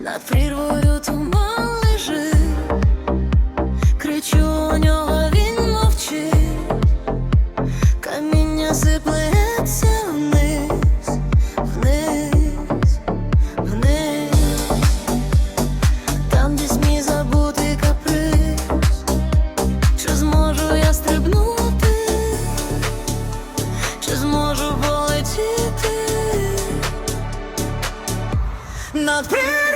над прірвою туман. Not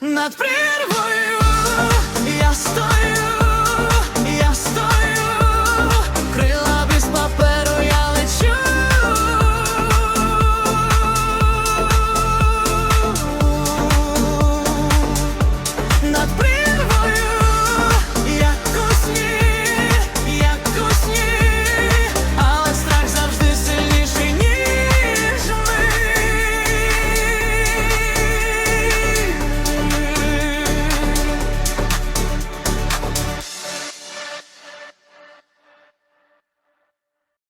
над прірвою я стою.